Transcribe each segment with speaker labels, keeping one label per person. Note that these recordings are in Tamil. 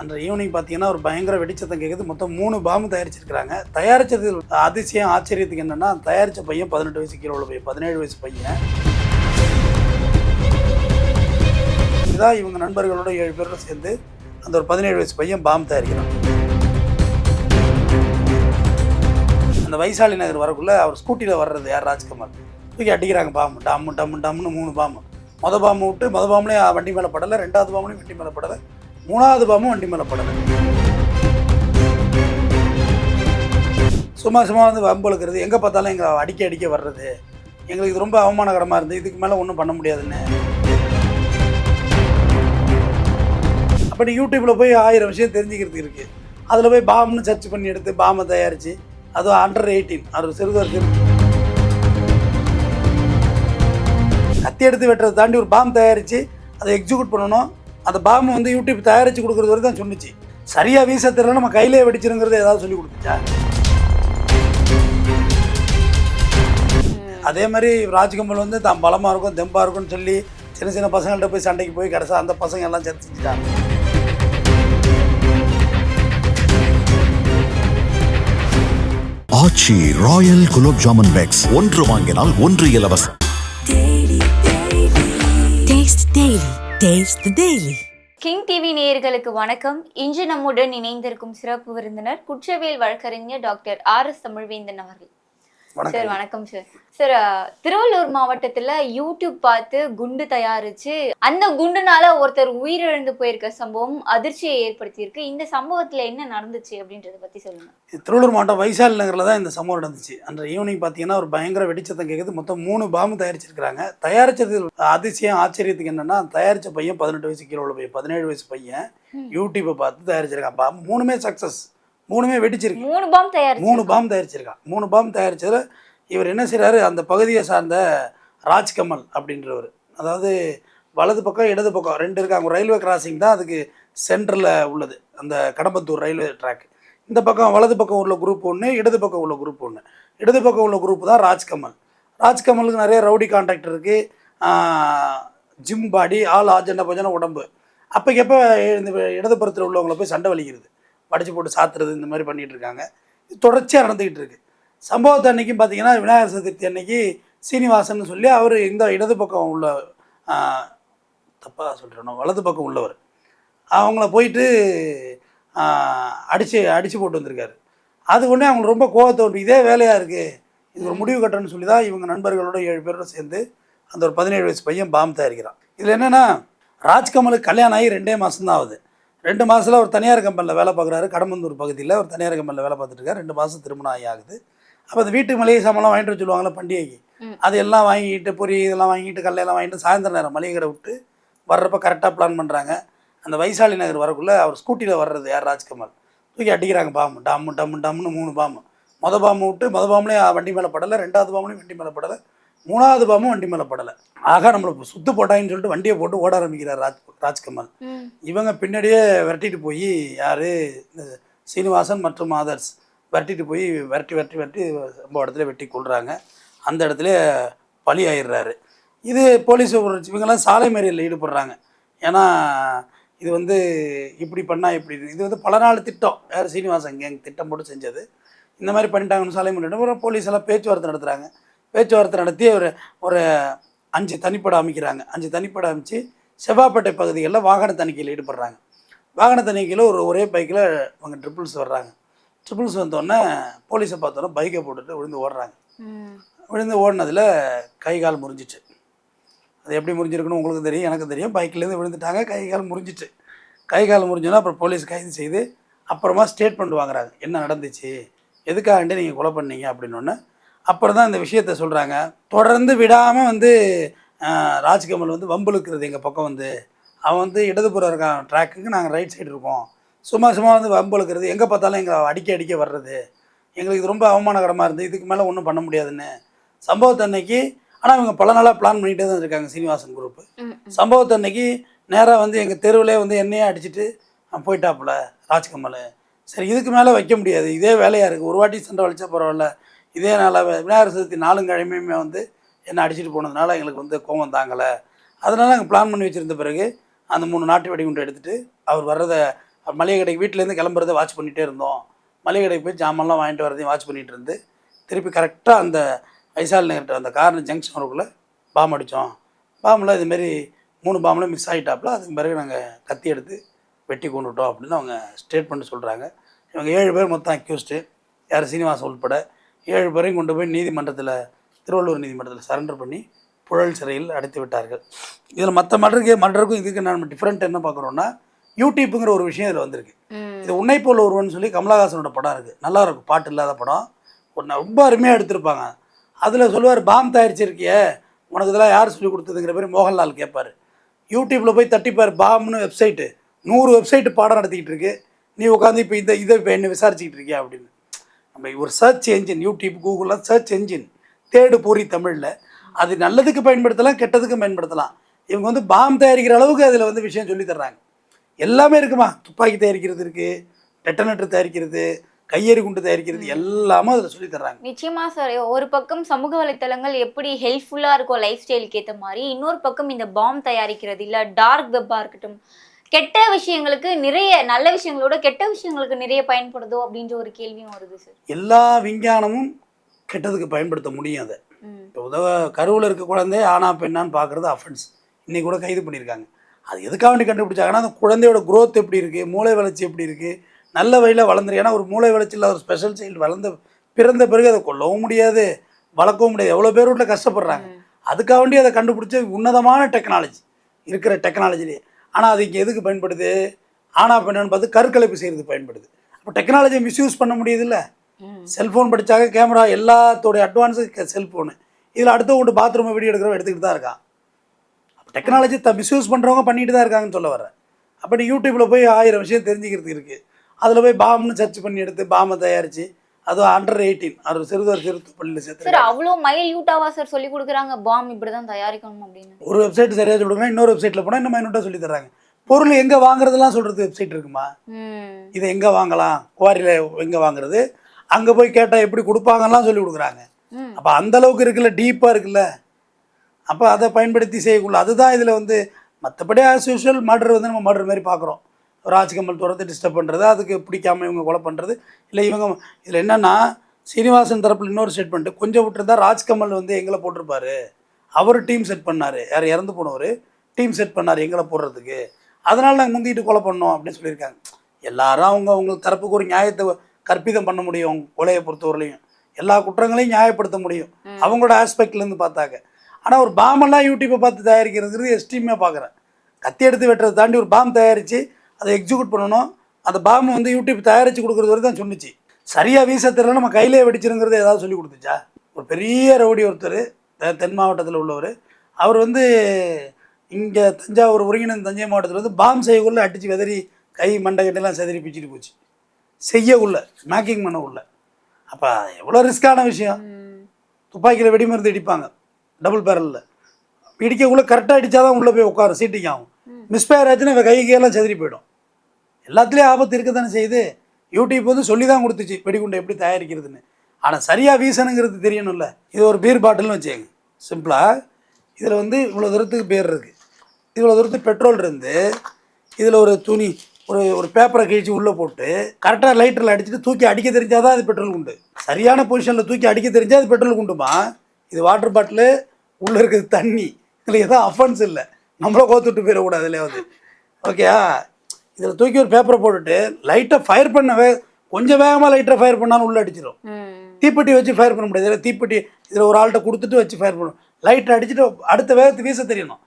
Speaker 1: அன்றைய ஈவினிங் பார்த்தீங்கன்னா ஒரு பயங்கர வெடிச்சத்தம் கேட்குது மொத்தம் மூணு பாம்பு தயாரிச்சிருக்கிறாங்க. தயாரிச்சது அதிசயம் ஆச்சரியத்துக்கு என்னென்னா தயாரித்த பையன் பதினெட்டு வயசு கீழே உள்ள பையன் பதினேழு வயசு பையன். இதுதான் இவங்க நண்பர்களோட ஏழு பேரோட சேர்ந்து அந்த ஒரு பதினேழு வயசு பையன் பாம்பு தயாரிக்கிறான். அந்த வைசாலி நகர் வரக்குள்ள அவர் ஸ்கூட்டியில் வர்றது யார்? ராஜ்குமார். தூக்கி அடிக்கிறாங்க பாம்பு டம்மு டம்மு டம்முன்னு மூணு பாம்பு மொத பாம்பு விட்டு மொத பாம்புலேயும் வண்டி மேலே படலை ரெண்டாவது பாம்புலையும் வண்டி மேலே படலை. மூணாவது பாம்பும் வண்டி மேலே படலை. சும்மா சும்மா வந்து வம்பு இழுக்கிறது. எங்கே பார்த்தாலும் எங்களை அடிக்க அடிக்க வர்றது. எங்களுக்கு இது ரொம்ப அவமானகரமாக இருந்து இதுக்கு மேலே ஒன்றும் பண்ண முடியாதுன்னு. அப்படி யூடியூப்பில் போய் ஆயிரம் விஷயம் தெரிஞ்சுக்கிறதுக்கு இருக்குது அதில் போய் பாம்னு சர்ச் பண்ணி எடுத்து பாமை தயாரித்து அதுவும் அண்டர் எயிட்டீன் அது சிறுவர் கத்தி எடுத்து வெட்டுறதை தாண்டி ஒரு பாம் தயாரித்து அதை எக்ஸிக்யூட் பண்ணணும். அந்த பாம்பு வந்து யூடியூப் தயாரித்து கொடுக்குறது வரை தான் சொன்னுச்சு. சரியாக வீச தெரியல நம்ம கையிலே வெடிச்சிருங்கிறத ஏதாவது சொல்லி கொடுத்துச்சா? அதே மாதிரி ராஜ்கமல் வந்து தான் பலமாக இருக்கும் தெம்பாக இருக்கும்னு சொல்லி சின்ன சின்ன பசங்கள்ட்ட போய் சண்டைக்கு போய் கிடச்சா அந்த பசங்க எல்லாம் செத்து செஞ்சுட்டாங்க
Speaker 2: ஆச்சி ராயல் குலோப் ஜாமுன் பேக்ஸ். ஒன்று வாங்கினால் ஒன்று இலவசம்.
Speaker 3: Taste Daily.
Speaker 4: கிங் டிவி நேயர்களுக்கு வணக்கம் இன்று நம்முடன் இணைந்திருக்கும் சிறப்பு விருந்தினர் குற்றவியல் வழக்கறிஞர் டாக்டர் ஆர் எஸ் தமிழ்வேந்தன் அவர்கள் சார்
Speaker 1: வணக்கம்
Speaker 4: சார். சார் திருவள்ளூர் மாவட்டத்துல யூடியூப் பார்த்து குண்டு தயாரிச்சு அந்த குண்டுனால ஒருத்தர் உயிரிழந்து போயிருக்க சம்பவம் அதிர்ச்சியை ஏற்படுத்தியிருக்கு. இந்த சம்பவத்துல என்ன நடந்துச்சு அப்படின்றத பத்தி சொல்லுங்க.
Speaker 1: திருவள்ளூர் மாவட்டம் வைசாலி நகரில் தான் இந்த சம்பவம் நடந்துச்சு. அன்று ஈவினிங் பார்த்தீங்கன்னா ஒரு பயங்கர வெடிச்சத்தம் கேட்குது மொத்தம் மூணு பாம்பு தயாரிச்சிருக்கிறாங்க. தயாரிச்சது அதிசயம் ஆச்சரியத்துக்கு என்னன்னா தயாரிச்ச பையன் பதினெட்டு வயசு கீழே உள்ள பையன் பதினேழு வயசு பையன் யூடியூப்பை பார்த்து தயாரிச்சிருக்கான். மூணுமே சக்ஸஸ் மூணுமே வெடிச்சிருக்கு.
Speaker 4: மூணு பாம் தயாரிச்சு
Speaker 1: மூணு பாம்பு தயாரிச்சிருக்கான் மூணு பாம்பு தயாரிச்சதுல இவர் என்ன செய்றாரு? அந்த பகுதியை சார்ந்த ராஜ்கமல் அப்படின்றவர். அதாவது வலது பக்கம் இடது பக்கம் ரெண்டு இருக்காங்க ரயில்வே கிராசிங் தான் அதுக்கு சென்டரில் உள்ளது. அந்த கடம்பத்தூர் ரயில்வே ட்ராக் இந்த பக்கம் வலது பக்கம் உள்ள குரூப் ஒன்று இடது பக்கம் உள்ள குரூப் ஒன்று இடது பக்கம் உள்ள குரூப் தான் ராஜ்கமல். ராஜ்கமலுக்கு நிறைய ரவுடி கான்டாக்ட் இருக்குது ஜிம் பாடி ஆள் ஆஜெண்டா பஜன உடம்பு. அப்போக்கப்போ இந்த இடதுபுறத்தில் உள்ளவங்கள போய் சண்டை வலிக்கிறது? வடிச்சு போட்டு சாத்துறது இந்த மாதிரி பண்ணிகிட்டு இருக்காங்க. இது தொடர்ச்சியாக நடந்துக்கிட்டு இருக்கு. சம்பவத்தை அன்னைக்கும் பார்த்தீங்கன்னா விநாயகர் சதுர்த்தி அன்னைக்கு சீனிவாசன் சொல்லி அவர் இந்த இடது பக்கம் உள்ள தப்பாக சொல்கிறேன் வலது பக்கம் உள்ளவர். அவங்கள போயிட்டு அடித்து அடித்து போட்டு வந்திருக்காரு. அது ஒன்றே அவங்களுக்கு ரொம்ப கோவத்தை ஒன்று இதே வேலையாக இருக்குது இது ஒரு முடிவு கட்டணும்னு சொல்லி தான் இவங்க நண்பர்களோட ஏழு பேரோட சேர்ந்து அந்த ஒரு பதினேழு வயசு பையன் பாம்பு தயாரிக்கிறான். இதில் என்னென்னா ராஜ்கமலுக்கு கல்யாணம் ஆகி ரெண்டே மாதம் தான் ஆகுது. ரெண்டு மாதத்தில் ஒரு தனியார் கம்பெனியில் வேலை பார்க்குறாரு. கடம்பந்தூர் பகுதியில் ஒரு தனியார் கம்பெனியில் வேலை பார்த்துட்டு இருக்காரு. ரெண்டு மாதம் திருமணம் ஆகி ஆகுது அப்போ அந்த வீட்டு மளிகை சாமான்லாம் வாங்கிட்டு வர சொல்லுவாங்கள்ல பண்டிகைக்கு. அது எல்லாம் வாங்கிட்டு பொரி இதெல்லாம் வாங்கிட்டு கல்லையெல்லாம் வாங்கிட்டு சாயந்தர நேரம் மளிகை கடை விட்டு வர்றப்ப கரெக்டாக பிளான் பண்ணுறாங்க அந்த வைசாலி நகர் வரக்குள்ளே அவர் ஸ்கூட்டியில் வர்றது யார்? ராஜ்கமல். தூக்கி அடிக்கிறாங்க பாம்பு. டம்மு டம்மு டம்முன்னு மூணு பாம்பு. மொத பாம்பு விட்டு மொத பாம்புலேயும் வண்டி மேலே படலை ரெண்டாவது பாம்புலையும் வண்டி மேலே படலை. மூணாவது பாம்பும் வண்டி மேலே படலை. ஆக நம்மளை சுத்து போட்டாங்கன்னு சொல்லிட்டு வண்டியை போட்டு ஓட ஆரம்பிக்கிறார் ராஜ் ராஜ்கமல். இவங்க பின்னாடியே விரட்டிட்டு போய் யார்? இந்த சீனிவாசன் மற்றும் ஆதர்ஸ் விரட்டிட்டு போய் விரட்டி விரட்டி விரட்டி ரொம்ப இடத்துல வெட்டி கொள்றாங்க அந்த இடத்துல பலி ஆயிடுறாரு. இது போலீஸ் இவங்கெல்லாம் சாலை மறியலில் ஈடுபடுறாங்க. ஏன்னா இது வந்து இப்படி பண்ணால் இப்படி இது வந்து பல நாள் திட்டம். யார் சீனிவாசன் கேங் திட்டம் போட்டு செஞ்சது. இந்த மாதிரி பண்ணிட்டாங்கன்னு சாலை மறியல் போலீஸ் எல்லாம் பேச்சுவார்த்தை நடத்துகிறாங்க பேச்சுவார்த்தை நடத்தி ஒரு ஒரு அஞ்சு தனிப்படை அமைக்கிறாங்க. அஞ்சு தனிப்படை அமைச்சு செவ்வாப்பேட்டை பகுதிகளில் வாகன தணிக்கையில் ஈடுபடுறாங்க. வாகன தணிக்கையில் ஒரு ஒரே பைக்கில் அவங்க ட்ரிபிள்ஸ் வர்றாங்க. ட்ரிபிள்ஸ் வந்தோடனே போலீஸை பார்த்தோன்னே பைக்கை போட்டுட்டு விழுந்து ஓடுறாங்க. விழுந்து ஓடினதில் கை கால் முறிஞ்சிச்சு. அது எப்படி முறிஞ்சிருக்குன்னு உங்களுக்கு தெரியும் எனக்கு தெரியும். பைக்லேருந்து விழுந்துட்டாங்க கை கால் முறிஞ்சிச்சு. கை கால் முறிஞ்சோன்னா அப்புறம் போலீஸ் கைது செய்து அப்புறமா ஸ்டேட்மெண்ட் வாங்குறாங்க. என்ன நடந்துச்சு? எதுக்காகண்டி நீங்கள் கொலை பண்ணீங்க அப்படின்னு அப்புறம் தான் இந்த விஷயத்த சொல்கிறாங்க தொடர்ந்து விடாமல் வந்து ராஜ்கமல் வந்து வம்புழுக்கிறது எங்கள் பக்கம் வந்து. அவன் வந்து இடதுபுறம் இருக்கான் ட்ராக்குக்கு நாங்கள் ரைட் சைடு இருக்கோம். சும்மா சும்மா வந்து வம்புழுக்கிறது. எங்கே பார்த்தாலும் எங்களை அடிக்க அடிக்க வர்றது. எங்களுக்கு இது ரொம்ப அவமானகரமாக இருந்து இதுக்கு மேலே ஒன்றும் பண்ண முடியாதுன்னு. சம்பவத்தை அன்னைக்கு ஆனால் இவங்க பல நாளாக பிளான் பண்ணிகிட்டே தான் இருக்காங்க சீனிவாசன் குரூப்பு
Speaker 4: ம். ம்.
Speaker 1: சம்பவத்தை அன்னைக்கு நேராக வந்து எங்கள் தெருவிலே வந்து என்னையே அடிச்சிட்டு போயிட்டாப்புல ராஜ்கமல். சரி இதுக்கு மேலே வைக்க முடியாது. இதே வேலையாக இருக்குது ஒரு வாட்டி சண்டை வலிச்சா பரவாயில்ல. இதே நாள் விநாயகர் சதுர்த்தி நாலுங்கிழமையுமே வந்து என்னை அடிச்சிட்டு போனதுனால எங்களுக்கு வந்து கோவம் தாங்கலை. அதனால் நாங்கள் பிளான் பண்ணி வச்சுருந்த பிறகு அந்த மூணு நாட்டு வெடிகுண்டு எடுத்துகிட்டு அவர் வர்றதை மளிகை கடைக்கு வீட்டிலேருந்து கிளம்புறதை வாட்ச் பண்ணிகிட்டே இருந்தோம். மளிகை கடைக்கு போய் ஜாமான்லாம் வாங்கிட்டு வரதையும் வாட்ச் பண்ணிகிட்டு இருந்து திருப்பி கரெக்டாக அந்த வைசால் நகர்கிட்ட அந்த கார்னர் ஜங்ஷன் வரக்குள்ளே பாம் அடித்தோம் பாம்பில் இதுமாரி மூணு பாம்பில் மிஸ் ஆகிட்டாப்புல அதுக்கு பிறகு நாங்கள் கத்தி எடுத்து வெட்டி கொண்டுட்டோம் அப்படின்னு அவங்க ஸ்டேட்மெண்ட் சொல்கிறாங்க இவங்க ஏழு பேர் மொத்தம் அக்யூஸ்டு யார் சீனிவாசன் உள்பட ஏழு பேரையும் கொண்டு போய் நீதிமன்றத்தில் திருவள்ளூர் நீதிமன்றத்தில் சரண்டர் பண்ணி புழல் சிறையில் அடைத்து விட்டார்கள். இதில் மற்ற மர்டருக்கு மர்டருக்கும் இதுக்கு நம்ம டிஃப்ரெண்ட் என்ன பார்க்குறோன்னா யூடியூப்புங்கிற ஒரு விஷயம் இதில் வந்திருக்கு. இது உன்னை போல் ஒருவன் சொல்லி கமலஹாசனோட படம் இருக்குது நல்லா இருக்கும். பாட்டு இல்லாத படம். ஒன்று ரொம்ப அருமையாக எடுத்திருப்பாங்க. அதில் சொல்லுவார் பாம் தயாரிச்சிருக்கியே உனக்கு இதெல்லாம் யார் சொல்லி கொடுத்ததுங்கிற மாதிரி மோகன்லால் கேட்பார். யூடியூப்பில் போய் தட்டிப்பார் பாம்னு வெப்சைட்டு நூறு வெப்சைட்டு பாடம் நடத்திக்கிட்டு இருக்கு. நீ உட்காந்து இப்போ இந்த இதை இப்போ என்ன விசாரிச்சுக்கிட்டு இருக்கியா? அப்படின்னு. நம்ம ஒரு சர்ச் என்ஜின் யூடியூப் கூகுளில் சர்ச் என்ஜின் தேடு பொறி தமிழில். அது நல்லதுக்கு பயன்படுத்தலாம் கெட்டதுக்கும் பயன்படுத்தலாம். இவங்க வந்து பாம் தயாரிக்கிற அளவுக்கு அதில் வந்து விஷயம் சொல்லி தர்றாங்க. எல்லாமே இருக்குமா? துப்பாக்கி தயாரிக்கிறது இருக்குது டெட்டனேட்டர் தயாரிக்கிறது கையெறி குண்டு தயாரிக்கிறது எல்லாமே அதில் சொல்லி தர்றாங்க.
Speaker 4: நிச்சயமா சார் ஒரு பக்கம் சமூக வலைத்தளங்கள் எப்படி ஹெல்ப்ஃபுல்லா இருக்கும் லைஃப் ஸ்டைலுக்கு ஏத்த மாதிரி இன்னொரு பக்கம் இந்த பாம் தயாரிக்கிறது இல்ல டார்க் வெப்பா இருக்கட்டும் கெட்ட விஷயங்களுக்கு நிறைய நல்ல விஷயங்களோட கெட்ட விஷயங்களுக்கு நிறைய பயன்படுதோ அப்படின்ற ஒரு கேள்வியும் வருது சார்
Speaker 1: எல்லா விஞ்ஞானமும் கெட்டதுக்கு பயன்படுத்த முடியும் அதை இப்போ உதவ கருவில் இருக்க குழந்தை ஆனா பெண்ணான்னு பார்க்குறது அஃபென்ஸ் இன்னைக்கு கூட கைது பண்ணியிருக்காங்க. அது எதுக்காக வேண்டி கண்டுபிடிச்சாங்கன்னா அந்த குழந்தையோட growth எப்படி இருக்குது மூளை வளர்ச்சி எப்படி இருக்குது நல்ல வழியில் வளர்ந்துரு. ஏன்னா ஒரு மூளை வளர்ச்சி இல்லாத ஒரு ஸ்பெஷல் சைல்டு வளர்ந்த பிறந்த பிறகு அதை கொல்லவும் முடியாது வளர்க்கவும் முடியாது. எவ்வளோ பேர் வீட்டில் கஷ்டப்படுறாங்க. அதுக்காக வேண்டி அதை கண்டுபிடிச்ச உன்னதமான டெக்னாலஜி இருக்கிற டெக்னாலஜிலே ஆனால் அது இங்கே எதுக்கு பயன்படுது? ஆனா பெண்ணான்னு பார்த்து கருக்கலைப்பு செய்கிறதுக்கு பயன்படுது. அப்போ டெக்னாலஜியை மிஸ்யூஸ் பண்ண முடியுதுல்ல? செல்ஃபோன் படிச்சாக கேமரா எல்லாத்தோடைய அட்வான்ஸு செல்ஃபோனு இதில் அடுத்தவங்க பாத்ரூமை வீடியோ எடுக்கிறவன் எடுத்துக்கிட்டு தான் இருக்கான். டெக்னாலஜி த மிஸ்யூஸ் பண்ணுறவங்க பண்ணிட்டு தான் இருக்காங்கன்னு சொல்ல வரேன் அப்போ நீ யூடியூப்பில் போய் ஆயிரம் விஷயம் தெரிஞ்சுக்கிறதுக்கு இருக்குது அதில் போய் பாம்னு சர்ச் பண்ணி எடுத்து பாமை தயாரித்து அதுவும் அண்டர் எயிட்டீன் அவர் சிறுவர் சிறுத்து பள்ளியில்
Speaker 4: சார்
Speaker 1: சேர்த்து
Speaker 4: அவ்வளோ மைல்யூட்டாவா சார் சொல்லி கொடுக்குறாங்க? பாம் இப்படிதான் தயாரிக்கணும் அப்படின்னு.
Speaker 1: ஒரு வெப்சைட் சரியாக சொல்லுங்க இன்னொரு வெப்சைட்டில் போனால் இன்னும் மைனூட்டாக சொல்லி தர்றாங்க. பொருள் எங்கே வாங்குறதெல்லாம் சொல்கிறது வெப்சைட் இருக்குமா? இதை எங்கே வாங்கலாம்? குவாரியில் எங்கே வாங்குறது? அங்கே போய் கேட்டால் எப்படி கொடுப்பாங்கலாம் சொல்லி கொடுக்குறாங்க. அப்போ அந்த அளவுக்கு இருக்குல்ல டீப்பாக இருக்குல்ல. அப்போ அதை பயன்படுத்தி செய்யக்குள்ள அதுதான் இதில் வந்து மற்றபடி ஆஸ் யூஷுவல் மர்டர் வந்து நம்ம மர்டர் மாதிரி பார்க்குறோம். ராஜ்கமல் துரத்து டிஸ்டர்ப் பண்ணுறது அதுக்கு பிடிக்காம இவங்க கொலை பண்ணுறது இல்லை இவங்க இதில் என்னென்னா சீனிவாசன் தரப்பில் இன்னொரு ஸ்டேட்மெண்ட் கொஞ்சம் விட்டுருந்தா ராஜ்கமல் வந்து எங்களை போட்டிருப்பாரு. அவர் டீம் செட் பண்ணார். யார் இறந்து போனவர் டீம் செட் பண்ணார் எங்களை போடுறதுக்கு. அதனால் நாங்கள் முந்திட்டு கொலை பண்ணோம் அப்படின்னு சொல்லியிருக்காங்க. எல்லாரும் அவங்க அவங்க தரப்புக்கு ஒரு நியாயத்தை கற்பிதம் பண்ண முடியும் கொலையை பொறுத்தவரையிலையும். எல்லா குற்றங்களையும் நியாயப்படுத்த முடியும். அவங்களோட ஆஸ்பெக்ட்லேருந்து பார்த்தாக்க. ஆனால் ஒரு பாமெல்லாம் யூடியூப்பை பார்த்து தயாரிக்கிறதுங்கிறது எஸ்ட்ரீமாக பார்க்குறேன். கத்தி எடுத்து வெட்டுறதை தாண்டி ஒரு பாம் தயாரித்து அதை எக்ஸிக்யூட் பண்ணணும். அந்த பாம் வந்து யூடியூப் தயாரித்து கொடுக்குறது வரை தான் சொன்னிச்சு. சரியாக வீச தெரியல நம்ம கையிலே வெடிச்சிருங்கிறது ஏதாவது சொல்லி கொடுத்துச்சா? ஒரு பெரிய ரவுடி ஒருத்தர் தென் மாவட்டத்தில் உள்ளவர் அவர் வந்து இங்கே தஞ்சாவூர் ஒருங்கிணைந்த தஞ்சை மாவட்டத்தில் வந்து பாம் செய்யக்குள்ளே அடித்து வெதறி கை மண்டைகட்டெல்லாம் செதறி பிச்சுட்டு போச்சு. செய்யக்குள்ள மேக்கிங் பண்ணக்குள்ள. அப்போ எவ்வளோ ரிஸ்க்கான விஷயம். துப்பாக்கியில் வெடிமருந்து இடிப்பாங்க டபுள் பேரலில் இடிக்கக்குள்ளே கரெக்டாக அடித்தா தான் உள்ளே போய் உட்காரும் சீட்டிங் ஆகும். மிஸ்பயர் ஆச்சுன்னா இவன் கை கையெல்லாம் செதறி போயிடும். எல்லாத்துலேயும் ஆபத்து இருக்க தானே செய்யுது? யூடியூப் வந்து சொல்லி தான் கொடுத்துச்சு வெடிகுண்டை எப்படி தயாரிக்கிறதுன்னு. ஆனால் சரியாக வீசணுங்கிறது தெரியணும்ல. இது ஒரு பீர் பாட்டில்னு வச்சுக்கோங்க. சிம்பிளாக இதில் வந்து இவ்வளோ தூரத்துக்கு பேர் இருக்குது இவ்வளோ தூரத்துக்கு பெட்ரோல் இருந்து இதில் ஒரு துணி ஒரு ஒரு பேப்பரை கிழிச்சு உள்ளே போட்டு கரெக்டாக லைட்டரில் அடிச்சுட்டு தூக்கி அடிக்க தெரிஞ்சால் தான் அது பெட்ரோல் குண்டு. சரியான பொசிஷனில் தூக்கி அடிக்க தெரிஞ்சால் அது பெட்ரோல் குண்டுமா? இது வாட்டர் பாட்டிலு உள்ளே இருக்கிறது தண்ணி. இதில் எதுவும் அஃபன்ஸ் இல்லை. நம்மள கோத்துட்டு போயிடக்கூடாது இதுலையாவது ஓகேயா இதில் தூக்கி ஒரு பேப்பரை போட்டுட்டு லைட்டை ஃபயர் பண்ண வே கொஞ்சம் வேகமாக லைட்டரை ஃபயர் பண்ணாலும் உள்ளே அடிச்சிடும். தீப்பெட்டி வச்சு ஃபயர் பண்ண முடியாது. இதில் தீப்பெட்டி இதில் ஒரு ஆள்கிட்ட கொடுத்துட்டு வச்சு ஃபயர் பண்ணணும் லைட்டை அடிச்சுட்டு அடுத்த வேகத்துக்கு வீச தெரியணும்.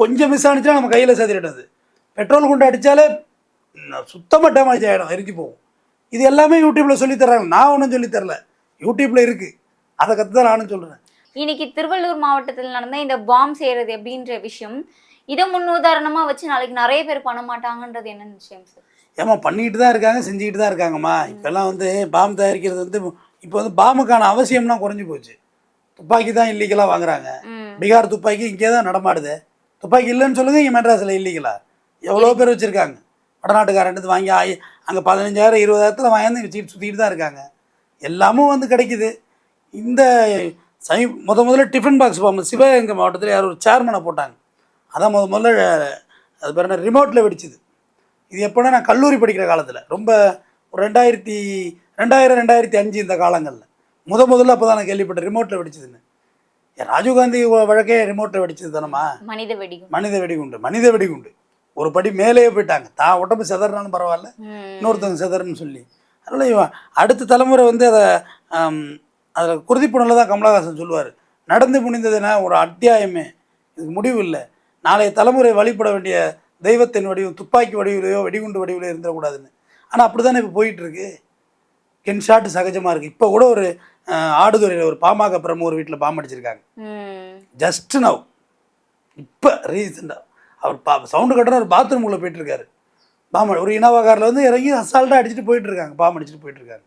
Speaker 1: கொஞ்சம் மிஸ் ஆனிச்சுன்னா நம்ம கையில் செதறிடாது பெட்ரோல் குண்டு அடித்தாலே சுத்தமாக டேமேஜ் ஆகிடும் எரிஞ்சு போகும். இது எல்லாமே யூடியூப்பில் சொல்லித் தர்றாங்க. நான் ஒன்றும் சொல்லித் தரல. யூடியூப்பில் இருக்குது அதை கற்று தான் நானும் சொல்கிறேன்
Speaker 4: இன்னைக்கு திருவள்ளூர் மாவட்டத்தில் நடந்த இந்த பாம் செய்யறது அப்படின்ற விஷயம் இதை முன் உதாரணமா வச்சு நாளைக்கு நிறைய பேர் பண்ண மாட்டாங்கன்றது என்ன நிச்சயம் சார்?
Speaker 1: ஏம்மா பண்ணிக்கிட்டு தான் இருக்காங்க செஞ்சுக்கிட்டு தான் இருக்காங்கம்மா. இப்போல்லாம் வந்து பாம் தயாரிக்கிறது வந்து இப்போ வந்து பாமுக்கான அவசியம்லாம் குறைஞ்சி போச்சு. துப்பாக்கி தான் இல்லீகலாக வாங்குறாங்க. பீகார் துப்பாக்கி இங்கே தான் நடமாடுது. துப்பாக்கி இல்லைன்னு சொல்லுங்க இங்கே மெட்ராஸில் இல்லீகலா எவ்வளோ பேர் வச்சுருக்காங்க? வடநாட்டுக்காரன்ட்டு வாங்கி ஆயி அங்கே பதினஞ்சாயிரம் இருபதாயிரத்தில் வாங்கி வச்சுக்கிட்டு சுற்றிட்டு தான் இருக்காங்க. எல்லாமும் வந்து கிடைக்குது. இந்த சை முத முதல்ல டிஃபன் பாக்ஸ் பாம்பு சிவகங்கை மாவட்டத்தில் யார் ஒரு சேர்மனை போட்டாங்க. அதான் முத முதல்ல அது பேர் என்ன? ரிமோட்டில் வெடிச்சுது. இது எப்போனா நான் கல்லூரி படிக்கிற காலத்தில் ரொம்ப ஒரு ரெண்டாயிரத்தி ரெண்டாயிரம் ரெண்டாயிரத்தி அஞ்சு இந்த காலங்களில். முத முதல்ல அப்போ தான் நான் கேள்விப்பட்டேன் ரிமோட்டில் வெடிச்சதுன்னு. ராஜீவ்காந்தி வழக்கே ரிமோட்டில் வெடிச்சது தானம்மா?
Speaker 4: மனித வெடிகுண்டு.
Speaker 1: மனித வெடிகுண்டு மனித வெடிகுண்டு. ஒரு படி மேலேயே போயிட்டாங்க. தான் உடம்பு செதறினாலும் பரவாயில்ல. இன்னொருத்தவங்க செதறன்னு சொல்லி. அதனால் இவன் அடுத்த தலைமுறை வந்து அதை அதில் குருதிப்புணரில் தான் கமலஹாசன் சொல்லுவார். நடந்து முடிந்ததுன்னா ஒரு அத்தியாயமே. இதுக்கு முடிவு இல்லை. நாளைய தலைமுறை வழிபட வேண்டிய தெய்வத்தின் வடிவம் துப்பாக்கி வடிவிலையோ வெடிகுண்டு வடிவிலையோ இருந்துடக்கூடாதுன்னு. ஆனால் அப்படி தானே இப்போ போயிட்டுருக்கு? கென் ஷாட் சகஜமாக இருக்குது இப்போ கூட ஒரு ஆடுதுறையில் ஒரு பாமக பிரமுக ஒரு வீட்டில் பாம்பு அடிச்சிருக்காங்க. ஜஸ்ட் நவ் இப்போ ரீசெண்டாக அவர் பா சவுண்டு கட்டுற ஒரு பாத்ரூமுக்குள்ளே போயிட்டுருக்காரு. பாம்பு ஒரு இனோவா காரில் வந்து இறங்கி அசால்ட்டாக அடிச்சுட்டு போயிட்டு இருக்காங்க பாம்பு அடிச்சுட்டு போயிட்டு இருக்காங்க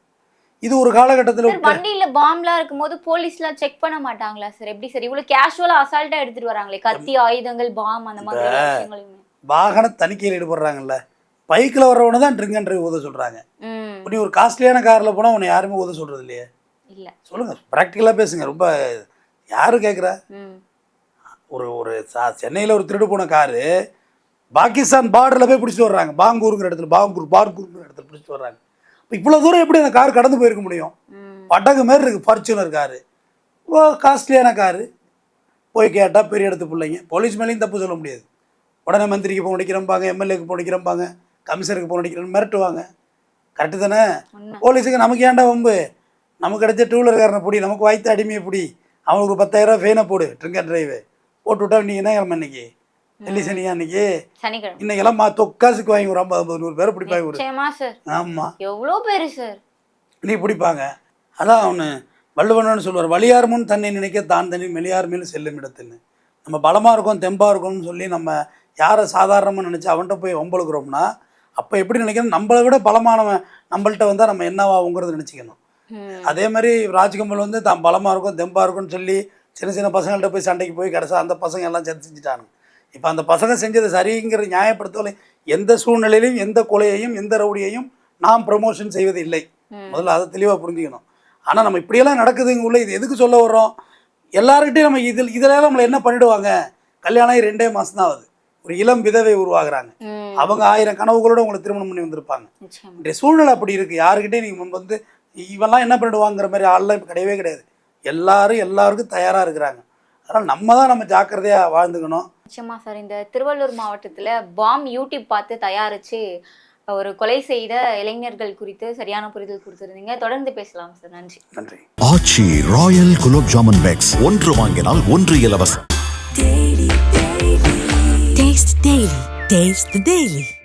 Speaker 1: இது ஒரு காலகட்டத்தில்
Speaker 4: வண்டியில பாம்லாம் இருக்கும்போது போலீஸ்லாம் செக் பண்ண மாட்டாங்களா சார்? எப்படி சார்? இவ்வளவு கேஷுவலா அசால்ட்டா எடுத்துட்டு வராங்களே கத்தி ஆயுதங்கள் பாம் அந்த மாதிரி
Speaker 1: வாகன தணிக்கையில் ஈடுபடுறாங்கல்ல பைக்கில் வர்றவனை தான் ட்ரிங்க் அண்ட் டிரைவ் ஊத சொல்கிறாங்க நீ ஒரு காஸ்ட்லியான காரில் போனால் உன்னை யாருமே ஊத சொல்கிறது இல்லையே?
Speaker 4: இல்ல.
Speaker 1: சொல்லுங்கள் ப்ராக்டிக்கலாக பேசுங்க ரொம்ப யார் கேட்குறா ஒரு ஒரு சென்னையில் ஒரு திருடு போன காரு பாகிஸ்தான் பார்டரில் போய் பிடிச்சிட்டு வர்றாங்க பாங்கூருங்கிற இடத்துல பாங்கூர் பார்கூருங்கிற இடத்துல பிடிச்சிட்டு வர்றாங்க. இவ்வளோ தூரம் எப்படி அந்த கார் கடந்து போயிருக்க முடியும்? படகு மாதிரி இருக்குது ஃபார்ச்சுனர் காரு. ஓ காஸ்ட்லியான காரு. போய் கேட்டால் பெரிய இடத்து பிள்ளைங்க. போலீஸ் மேலேயும் தப்பு சொல்ல முடியாது. உடனே மந்திரிக்கு போக அடிக்கிறம்பாங்க எம்எல்ஏக்கு போக அடிக்கிறம்பாங்க கமிஷனருக்கு போக அடிக்கிறேன்னு மிரட்டுவாங்க. கரெக்டு தானே? போலீஸுக்கு நமக்கு ஏன்டா வம்பு? நமக்கு கிடைச்ச டூ வீலர்காரனை பிடி நமக்கு வாய்த்த அடிமையை பிடி. அவனுக்கு ஒரு பத்தாயிரம் ஃபெயினை போடு ட்ரிங்க் அண்ட் டிரைவு போட்டு விட்டா நீ என்ன கிழமை இன்னைக்கு வெள்ளி சனியா இன்னைக்கு
Speaker 4: சனிக்கிழமை.
Speaker 1: இன்னைக்கெல்லாம் மா தொக்காசுக்கு வாங்கி ஒரு ஐம்பது ஐம்பது நூறு பேரை பிடிப்பாங்க ஒரு ஆமாம்
Speaker 4: எவ்வளோ பேரு சார்
Speaker 1: நீ பிடிப்பாங்க. அதான் அவனு வள்ளுவனு சொல்லுவார் வலியார் முன் தன்னை நினைக்க தான் தனி மெலியார் மேலும் செல்லும் இடத்துன்னு நம்ம பலமாக இருக்கோம் தெம்பாக இருக்கோம்னு சொல்லி நம்ம யாரை சாதாரணமாக நினச்சி அவன்கிட்ட போய் வம்பளுக்குறோம்னா அப்போ எப்படி நினைக்கணும் நம்மளை விட பலமானவன் நம்மள்ட்ட வந்தால் நம்ம என்னவாகுங்கிறத நினச்சிக்கணும். அதே மாதிரி ராஜ்கமல் வந்து தான் பலமாக இருக்கும் தெம்பாக இருக்கும்னு சொல்லி சின்ன சின்ன பசங்கள்ட்ட போய் சண்டைக்கு போய் கடைசியா அந்த பசங்க எல்லாம் செஞ்சுட்டானுங்க. இப்போ அந்த பசங்க செஞ்சது சரிங்கிற நியாயப்படுத்தவரை எந்த சூழ்நிலையிலும் எந்த கொலையையும் எந்த ரவுடியையும் நாம் ப்ரமோஷன் செய்வது இல்லை. முதல்ல அதை தெளிவாக புரிஞ்சுக்கணும். ஆனால் நம்ம இப்படியெல்லாம் நடக்குதுங்க உள்ள இது எதுக்கு சொல்ல வர்றோம்? எல்லாருக்கிட்டையும் நம்ம இதில் இதில் நம்மளை என்ன பண்ணிடுவாங்க? கல்யாணம் ஆகி ரெண்டே மாதம் தான் ஆகுது. ஒரு இளம் விதவை உருவாகுறாங்க. அவங்க ஆயிரம் கனவுகளோட உங்களை திருமணம் பண்ணி வந்திருப்பாங்க. இன்றைய சூழ்நிலை அப்படி இருக்குது யாருக்கிட்டையும் நீங்கள் முன்பு வந்து இவெல்லாம் என்ன பண்ணிடுவாங்கிற மாதிரி ஆள்லாம் இப்போ கிடையவே கிடையாது. எல்லாரும் எல்லாருக்கும் தயாராக இருக்கிறாங்க. அதனால் நம்ம தான் நம்ம ஜாக்கிரதையாக வாழ்ந்துக்கணும்.
Speaker 4: நிச்சயமா சார் இந்த திருவள்ளூர் மாவட்டத்துல பாம் யூடியூப் பார்த்து தயாரிச்சு ஒரு கொலை செய்த இளைஞர்கள் குறித்து சரியான புரிதல் கொடுத்துருந்தீங்க. தொடர்ந்து பேசலாம் சார். நன்றி.
Speaker 1: நன்றி.
Speaker 2: Aachi royal gulab jamun packs. ஒன்று வாங்கினால் ஒன்று இலவசம்.
Speaker 3: Taste the Daily. Taste the Daily.